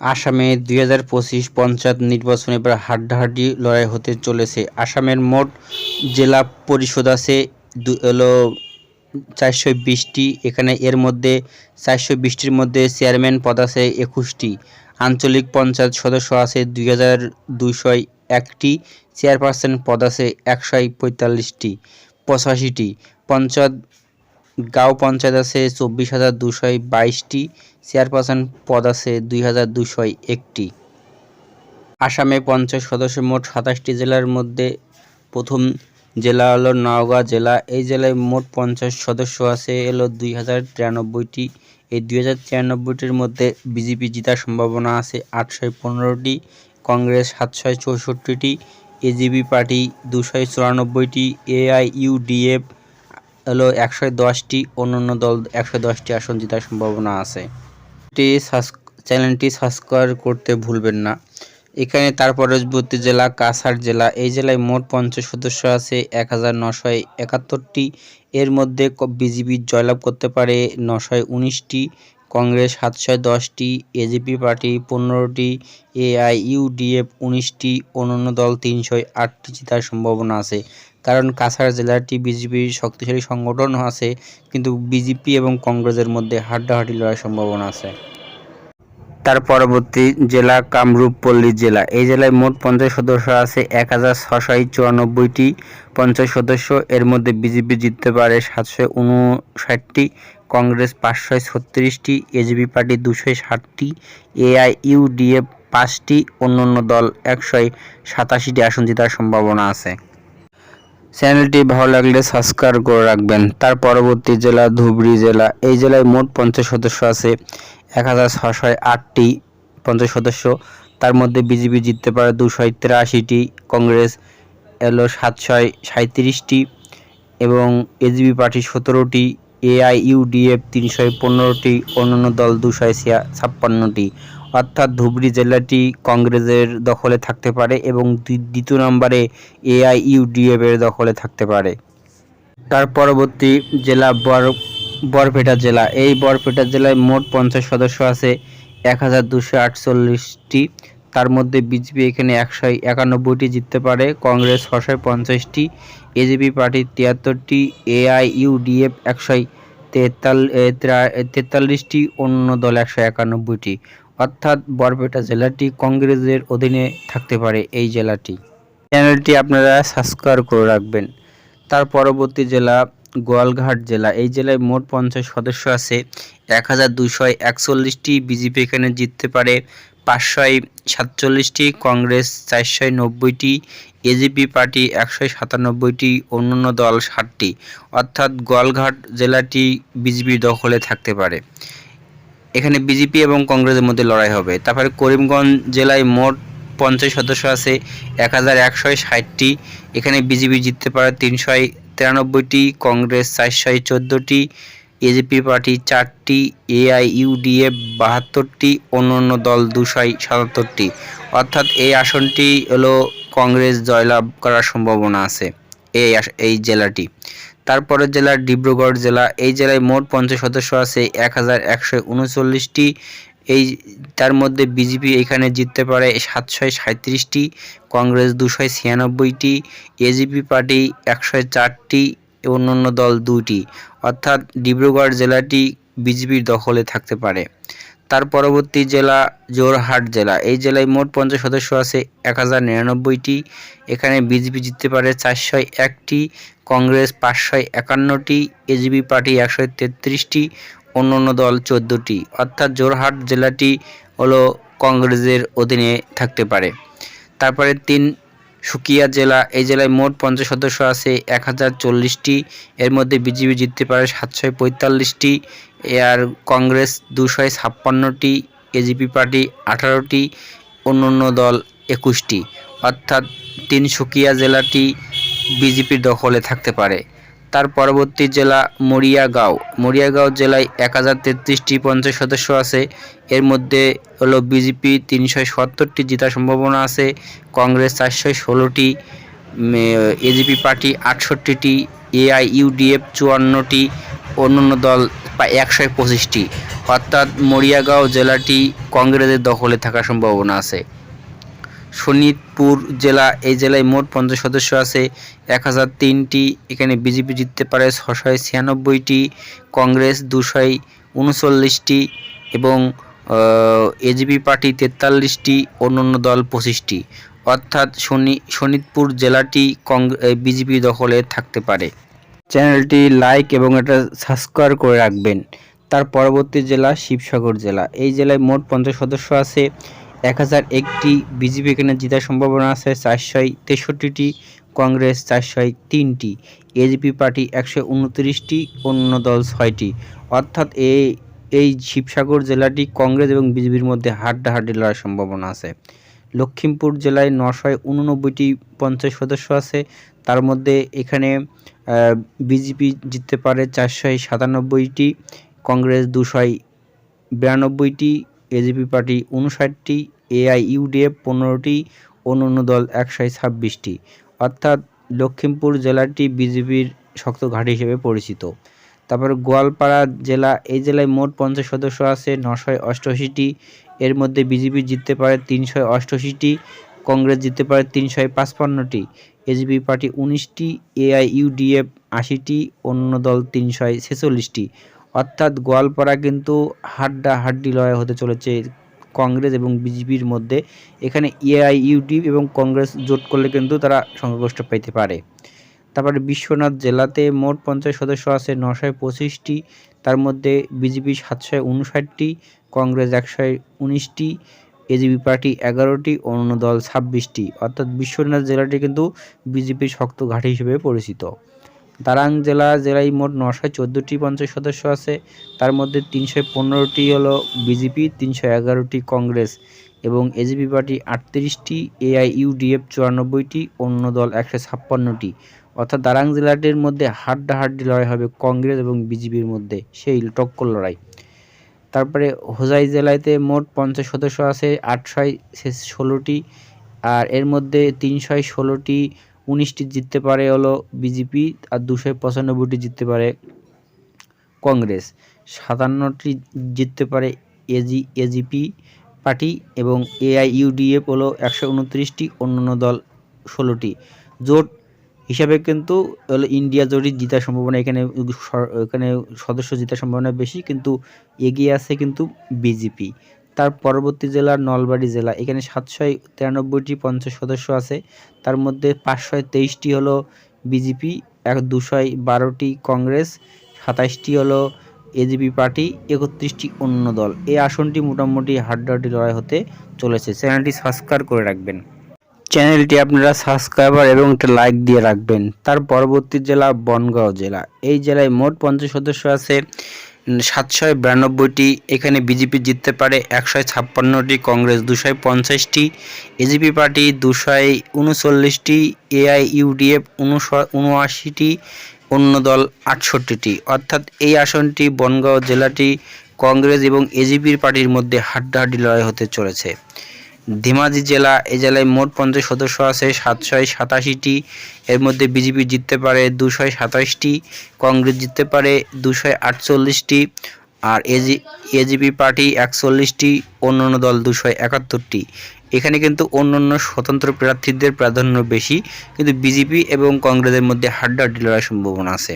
আসামে দুই হাজার পঁচিশ পঞ্চায়েত নির্বাচনে এবার হাড্ডাহাড্ডি লড়াই হতে চলেছে। আসামের মোট জেলা পরিষদ আছে হলো চারশো বিশটি। এখানে এর মধ্যে চারশো বিশটির মধ্যে চেয়ারম্যান পদ আছে একুশটি। আঞ্চলিক পঞ্চায়েত সদস্য আছে দুই হাজার দুইশো একটি। চেয়ারপারসন পদ আছে একশো পঁয়তাল্লিশটি, পঁচাশিটি। পঞ্চায়েত গাঁও পঞ্চায়েত আছে চব্বিশ হাজার দুশো বাইশটি, চেয়ারপারসন পদ আছে দুই হাজার দুশো একটি। আসামে পঞ্চায়েত সদস্য মোট সাতাশটি জেলার মধ্যে প্রথম জেলা হলো নওগাঁ জেলা। এই জেলায় মোট পঞ্চাশ সদস্য আছে এলো দুই হাজার তিরানব্বইটি। এই দুই হাজার তিরানব্বইটির মধ্যে বিজেপি জেতার সম্ভাবনা আছে আটশো পনেরোটি, কংগ্রেস সাতশো চৌষট্টিটি এজিবি পার্টি দুশো চুরানব্বইটি এআইইউডিএফ হলো একশো দশটি, অন্যান্য দল একশো দশটি আসন জেতার সম্ভাবনা আছে। এটি চ্যানেলটি সাবস্ক্রাইব করতে ভুলবেন না। এখানে তার পরবর্তী জেলা, কাছাড় জেলা, এই জেলায় মোট পঞ্চাশ সদস্য আছে, এক হাজার নশো একাত্তরটি। এর মধ্যে বিজেপি জয়লাভ করতে পারে নশো উনিশটি, কংগ্রেস সাতশো দশটি এজিপি পার্টি পনেরোটি এআইইউডিএফ উনিশটি, অন্যান্য দল তিনশো আটটি জেতার সম্ভাবনা আছে। কারণ কাছাড় জেলাটি বিজেপির শক্তিশালী সংগঠন আছে, কিন্তু বিজেপি এবং কংগ্রেসের মধ্যে হাড্ডাহাড্ডি লড়ার সম্ভাবনা আছে। তার পরবর্তী জেলা কামরূপ পল্লী জেলা। এই জেলায় মোট পঞ্চাশ সদস্য আছে, এক হাজার ছশো চুরানব্বইটি পঞ্চাশ সদস্য। এর মধ্যে বিজেপি জিততে পারে সাতশো উনষাটটি, কংগ্রেস পাঁচশো ছত্রিশটি এজিপি পার্টি দুশো ষাটটি এআইইউডিএফ পাঁচটি, অন্যান্য দল একশো সাতাশিটি আসন জেতার সম্ভাবনা আছে। চ্যানেলটি ভালো লাগলে সাবস্ক্রাইব করে রাখবেন। তার পরবর্তী জেলা, ধুবড়ী জেলা, এই জেলায় মোট পঞ্চাশ সদস্য আছে। এক হাজার ছশো আটটি পঞ্চাশ সদস্য। তার মধ্যে বিজেপি জিততে পারে দুশো তিরাশিটি, কংগ্রেস এলো সাতশো সাঁত্রিশটি এবং এজিবি পার্টি সতেরোটি এআইইউডিএফ তিনশো পনেরোটি, অন্যান্য দল দুশো ছাপ্পান্নটি। অর্থাৎ ধুবড়ী জেলাটি কংগ্রেসের দখলে থাকতে পারে এবং দ্বি- দ্বিতীয় নম্বরে এআইইউডিএফ এর দখলে থাকতে পারে। তার পরবর্তী জেলা বর, বরপেটা জেলা। এই বরপেটা জেলায় মোট পঞ্চাশ সদস্য আছে, এক হাজার দুশো আটচল্লিশটি। তার মধ্যে বিজেপি এখানে একশো একানব্বইটি জিততে পারে, কংগ্রেস ছশো পঞ্চাশটি এজিপি পার্টি তিয়াত্তরটি এআইইউডিএফ একশো তেতাল্লিশটি, অন্য দল একশো একানব্বইটি। অর্থাৎ বরপেটা জেলাটি কংগ্রেসের অধীনে থাকতে পারে এই জেলাটি। চ্যানেলটি আপনারা সাবস্ক্রাইব করে রাখবেন। তার পরবর্তী জেলা গোয়ালঘাট জেলা। এই জেলায় মোট পঞ্চাশ সদস্য আছে। এক হাজার দুশো একচল্লিশটি বিজেপি এখানে জিততে পারে। পাঁচশো সাতচল্লিশটি কংগ্রেস চারশো নব্বইটি এজিপি পার্টি, একশো সাতানব্বইটি অন্যান্য দল ষাটটি। অর্থাৎ গোয়ালঘাট জেলাটি বিজেপির দখলে থাকতে পারে। এখানে বিজেপি এবং কংগ্রেসের মধ্যে লড়াই হবে। তারপরে করিমগঞ্জ জেলায় মোট পঞ্চাশ সদস্য আছে, এক হাজার একশো ষাটটি। এখানে বিজেপি জিততে পারে তিনশো তিরানব্বইটি, কংগ্রেস চারশো চোদ্দোটি এজিপি পার্টি চারটি এআইইউডিএফ বাহাত্তরটি অন্য অন্য দল দুশো সাতাত্তরটি। অর্থাৎ এই আসনটি হলো কংগ্রেস জয়লাভ করার সম্ভাবনা আছে, এই এই জেলাটি। তারপরের জেলা ডিব্রুগড় জেলা, এই জেলায় মোট পঞ্চাশ সদস্য আছে, এক হাজার একশো উনচল্লিশটি। এই, তার মধ্যে বিজেপি এখানে জিততে পারে সাতশো সাঁত্রিশটি কংগ্রেস দুশো ছিয়ানব্বইটি এজিপি পার্টি একশো চারটি, অন্যান্য দল দুইটি। অর্থাৎ ডিব্রুগড় জেলাটি বিজেপির দখলে থাকতে পারে। তার পরবর্তী জেলা জোরহাট জেলা। এই জেলায় মোট পঞ্চাশ সদস্য আছে, এক হাজার নিরানব্বইটি। এখানে বিজেপি জিততে পারে চারশো একটি, কংগ্রেস পাঁচশো একান্নটি এজিবি পার্টি একশো তেত্রিশটি, অন্য অন্য দল চোদ্দোটি। অর্থাৎ জোরহাট জেলাটি হলো কংগ্রেসের অধীনে থাকতে পারে। তারপরে তিন সুকিয়া জেলা, এই জেলায় মোট পঞ্চাশ সদস্য আছে এক হাজার চল্লিশটি। এর মধ্যে বিজেপি জিততে পারে সাতশয় পঁয়তাল্লিশটি আর কংগ্রেস দুশয় ছাপ্পান্নটি এজিপি পার্টি আঠারোটি অন্য অন্য দল একুশটি। অর্থাৎ তিন তিনসুকিয়া জেলাটি বিজেপির দখলে থাকতে পারে। তার পরবর্তী জেলা মরিয়াগাঁও। মরিয়াগাঁও জেলায় এক হাজার তেত্রিশটি পঞ্চাশ সদস্য আছে। এর মধ্যে হলো বিজেপি তিনশো সত্তরটি জেতার সম্ভাবনা আছে, কংগ্রেস চারশো ষোলোটি এজিপি পার্টি আটষট্টিটি এআইইউডিএফ চুয়ান্নটি, অন্যান্য দল একশো পঁচিশটি। অর্থাৎ মরিয়াগাঁও জেলাটি কংগ্রেসের দখলে থাকার সম্ভাবনা আছে। শোনিতপুর জেলা, এই জেলায় মোট পঞ্চাশ সদস্য আছে। এক হাজার তিনটি, এখানে বিজেপি জিততে পারে ছশয় ছিয়ানব্বইটি, কংগ্রেস দুশয় উনচল্লিশটি এবং এজিপি পার্টি তেতাল্লিশটি, অন্যান্য দল পঁচিশটি। অর্থাৎ শনি শোনিতপুর জেলাটি বিজেপি দখলে থাকতে পারে। চ্যানেলটি লাইক এবং এটা সাবস্ক্রাইব করে রাখবেন। তার পরবর্তী জেলা শিবসাগর জেলা। এই জেলায় মোট পঞ্চাশ সদস্য আছে। এক হাজার একটি বিজেপি এখানে জেতার সম্ভাবনা আছে, চারশো তেষট্টিটি, কংগ্রেস চারশো তিনটি এজিপি পার্টি একশো উনত্রিশটি অন্য দল ছয়টি। অর্থাৎ এই এই শিবসাগর জেলাটি কংগ্রেস এবং বিজেপির মধ্যে হাড্ডাহাড্ডি লড়ার সম্ভাবনা আছে। লক্ষ্মীমপুর জেলায় নশয় উননব্বইটি পঞ্চাশ সদস্য আছে। তার মধ্যে এখানে বিজেপি জিততে পারে চারশো সাতানব্বইটি, কংগ্রেস দুশয় বিরানব্বইটি এজিপি পার্টি উনষাটটি এআইইউডিএফ পনেরোটি অন্য অন্য দল একশো ছাব্বিশটি। অর্থাৎ লক্ষ্মীমপুর জেলাটি বিজেপির শক্ত ঘাঁটি হিসেবে পরিচিত। তারপর গোয়ালপাড়া জেলা, এই জেলায় মোট পঞ্চাশ সদস্য আছে, নশয় অষ্টআশিটি। এর মধ্যে বিজেপি জিততে পারে তিনশো অষ্টআশিটি, কংগ্রেস জিততে পারে তিনশো পাঁচপান্নটি এজিপি পার্টি উনিশটি এআইইউডিএফ আশিটি অন্য দল তিনশো ছেচল্লিশটি। অর্থাৎ গোয়ালপাড়া কিন্তু হাড্ডা হাড্ডি লড়াই হতে চলেছে কংগ্রেস এবং বিজেপির মধ্যে। এখানে এআইইউডি এবং কংগ্রেস জোট করলে কিন্তু তারা সংখ্যাগরিষ্ঠ পাইতে পারে। তারপরে বিশ্বনাথ জেলাতে মোট পঞ্চাশ সদস্য আছে নশয় পঁচিশটি, তার মধ্যে বিজেপি সাতশো উনষাটটি, কংগ্রেস একশো উনিশটি এজিবি পার্টি এগারোটি অন্য দল ছাব্বিশটি। অর্থাৎ বিশ্বনাথ জেলাটি কিন্তু বিজেপির শক্ত ঘাঁটি হিসেবে পরিচিত। দারাং জেলা জেলায় মোট নশো চোদ্দোটি পঞ্চাশ সদস্য আছে। তার মধ্যে তিনশো পনেরোটি হলো বিজেপি, তিনশো এগারোটি কংগ্রেস এবং এজিপি পার্টি আটত্রিশটি এআইইউডিএফ চুরানব্বইটি, অন্য দল একশো ছাপ্পান্নটি। অর্থাৎ দারাং জেলাটির মধ্যে হাড্ডাহাড্ডি লড়াই হবে কংগ্রেস এবং বিজেপির মধ্যে, সেই টক্কর লড়াই। তারপরে হোজাই জেলাতে মোট পঞ্চাশ সদস্য আছে আটশয় ষোলোটি, আর এর মধ্যে তিনশয় ষোলোটি উনিশটি জিততে পারে হলো বিজেপি আর দুশো পঁচানব্বইটি জিততে পারে কংগ্রেস। সাতান্নটি জিততে পারে এজি, এজিপি পার্টি এবং এআইইউডিএফ হলো একশো উনত্রিশটি, অন্যান্য দল ষোলোটি। জোট হিসাবে কিন্তু হলো ইন্ডিয়া জোটই জেতার সম্ভাবনা এখানে এখানে সদস্য জেতার সম্ভাবনা বেশি, কিন্তু এগিয়ে আছে কিন্তু বিজেপি। তার পরবর্তী জেলা নলবাড়ি জেলা। এখানে সাতশো তিরানব্বইটি পঞ্চাশ সদস্য আছে। তার মধ্যে পাঁচশো তেইশটি হলো বিজেপি, এক দুশো বারোটি কংগ্রেস সাতাশটি হলো এজিপি পার্টি, একত্রিশটি অন্য দল। এই আসনটি মোটামুটি হাড্ডাহাড্ডি লড়াই হতে চলেছে। চ্যানেলটি সাবস্ক্রাইব করে রাখবেন। চ্যানেলটি আপনারা সাবস্ক্রাইবার এবং একটা লাইক দিয়ে রাখবেন। তার পরবর্তী জেলা বনগাঁও জেলা। এই জেলায় মোট পঞ্চাশ সদস্য আছে। সাতশো বিরানব্বইটি, এখানে বিজেপি জিততে পারে একশো ছাপ্পান্নটি, কংগ্রেস দুশো পঞ্চাশটি এজিপি পার্টি দুশো উনচল্লিশটি এআইইউডিএফ উনআশিটি, অন্য দল আটষট্টিটি। অর্থাৎ এই আসনটি বনগাঁও জেলাটি কংগ্রেস এবং এজিপির পার্টির মধ্যে হাড্ডাহাড্ডি লড়াই হতে চলেছে। ধেমাজি জেলা এই জেলায় মোট পঞ্চাশ সদস্য আছে সাতশো সাতাশিটি। এর মধ্যে বিজেপি জিততে পারে দুশো সাতাশটি, কংগ্রেস জিততে পারে দুশো আটচল্লিশটি, আর এজি, এজিপি পার্টি একচল্লিশটি, অন্যান্য দল দুশো একাত্তরটি। এখানে কিন্তু অন্যান্য স্বতন্ত্র প্রার্থীদের প্রাধান্য বেশি, কিন্তু বিজেপি এবং কংগ্রেসের মধ্যে হাড্ডাহাড্ডি লড়ার সম্ভাবনা আছে।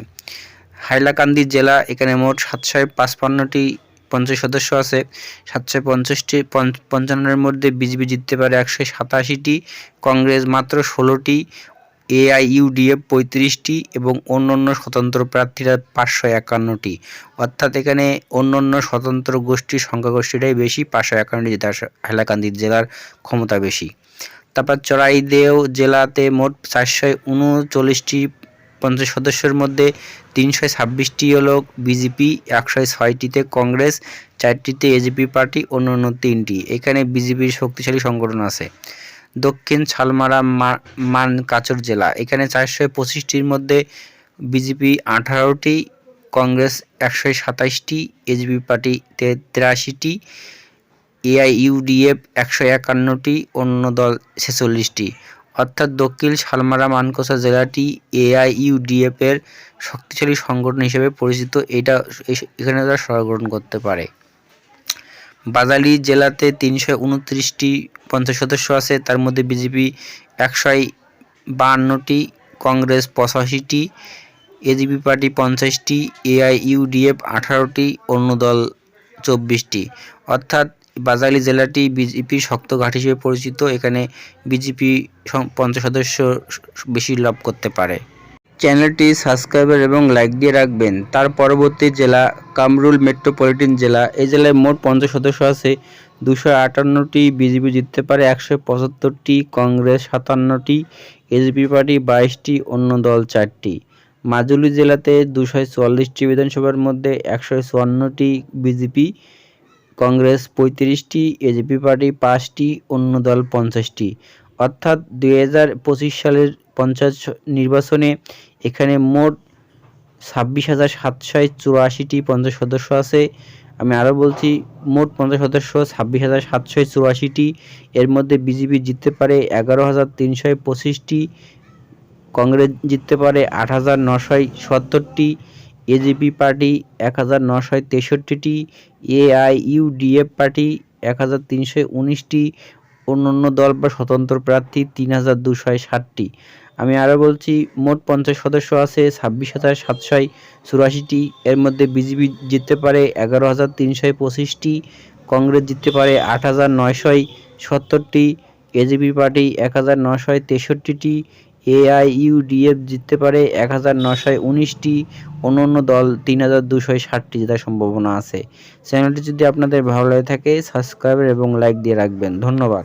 হাইলাকান্দি জেলা, এখানে মোট সাতশো পাঁচপান্নটি পঞ্চাশ সদস্য আছে। সাতশো পঞ্চাশটি পঞ্চান্নের মধ্যে বিজেপি জিততে পারে একশো সাতাশিটি, কংগ্রেস মাত্র ষোলোটি, এআইইউডিএফ পঁয়ত্রিশটি এবং অন্য অন্য স্বতন্ত্র প্রার্থীরা পাঁচশো একান্নটি। অর্থাৎ এখানে অন্য অন্য স্বতন্ত্র গোষ্ঠী সংখ্যাগোষ্ঠীটাই বেশি, পাঁচশো একান্নটি যেটা হাইলাকান্দি জেলার ক্ষমতা বেশি। তারপর চড়াইদেও জেলাতে মোট চারশো উনচল্লিশটি পঞ্চাশ সদস্যের মধ্যে তিনশো ছাব্বিশটি হলো বিজেপি, একশো ছয়টিতে কংগ্রেস, চারটিতে এজিপি পার্টি অন্য অন্য তিনটি। এখানে বিজেপির শক্তিশালী সংগঠন আছে। দক্ষিণ ছালমারা মান কাচর জেলা। এখানে চারশো পঁচিশটির মধ্যে বিজেপি আঠারোটি, কংগ্রেস একশো সাতাইশটি এজিপি পার্টি তেরাশিটি এআইইউডিএফ একশো একান্নটি, অন্য দল ছেচল্লিশটি। অর্থাৎ দক্ষিণ শালমারা মানকোসা জেলাটি এআইইউডিএফ এর শক্তিশালী সংগঠন হিসেবে পরিচিত। এটা এখানে তারা সংগঠন করতে পারে। বাজালি জেলাতে তিনশো উনত্রিশটি পঞ্চায়েত সদস্য আছে। তার মধ্যে বিজেপি একশো বাহান্নটি, কংগ্রেস পঁচাশিটি এজিপি পার্টি পঞ্চাশটি এআইইউডিএফ আঠারোটি, অন্য দল চব্বিশটি। অর্থাৎ বাজালি জেলাটি বিজেপির শক্ত ঘাট হিসেবে পরিচিত। এখানে বিজেপি পঞ্চাশ সদস্য বেশি লাভ করতে পারে। চ্যানেলটি সাবস্ক্রাইবার এবং লাইক দিয়ে রাখবেন। তার পরবর্তী জেলা কামরুল মেট্রোপলিটন জেলা। এই জেলায় মোট পঞ্চাশ সদস্য আছে। দুশো আটান্নটি বিজেপি জিততে পারে, একশো পঁচাত্তরটি কংগ্রেস, সাতান্নটি এসপি পার্টি, বাইশটি অন্য দল, চারটি। মাজুলি জেলাতে দুশো চুয়াল্লিশটি বিধানসভার মধ্যে একশো চুয়ান্নটি বিজেপি কংগ্রেস পঁয়ত্রিশটি এজেপি পার্টি পাঁচটি, অন্য দল পঞ্চাশটি। অর্থাৎ দুই হাজার পঁচিশ সালের পঞ্চায়েত নির্বাচনে এখানে মোট ছাব্বিশ হাজার সাতশো চুরাশিটি পঞ্চায়েত সদস্য আছে। আমি আরও বলছি, মোট পঞ্চাশ সদস্য ছাব্বিশ হাজার সাতশো চুরাশিটি। এর মধ্যে বিজেপি জিততে পারে এগারো হাজার তিনশো পঁচিশটি, কংগ্রেস জিততে পারে আট হাজার নশয় সত্তরটি। এজিপি পার্টি এক হাজার নশয় তেষট্টিটি এআইইউডিএফ পার্টি এক হাজার তিনশো উনিশটি, অন্যান্য দল বা স্বতন্ত্র প্রার্থী তিন হাজার দুশো ষাটটি। আমি আরও বলছি, মোট পঞ্চাশ সদস্য আছে, ছাব্বিশ হাজার সাতশো চুরাশিটি। এর মধ্যে বিজেপি জিততে পারে এগারো হাজার তিনশো পঁচিশটি, কংগ্রেস জিততে পারে আট হাজার নয়শো সত্তরটি এজিপি পার্টি এক হাজার নশো তেষট্টিটি এআইইউডিএফ জিততে পারে এক হাজার নশো উনিশটি অন্য অন্য দল তিন হাজার দুশো ষাটটি জেতার সম্ভাবনা আছে। চ্যানেলটি যদি আপনাদের ভালো লাগে থাকে সাবস্ক্রাইব এবং লাইক দিয়ে রাখবেন। ধন্যবাদ।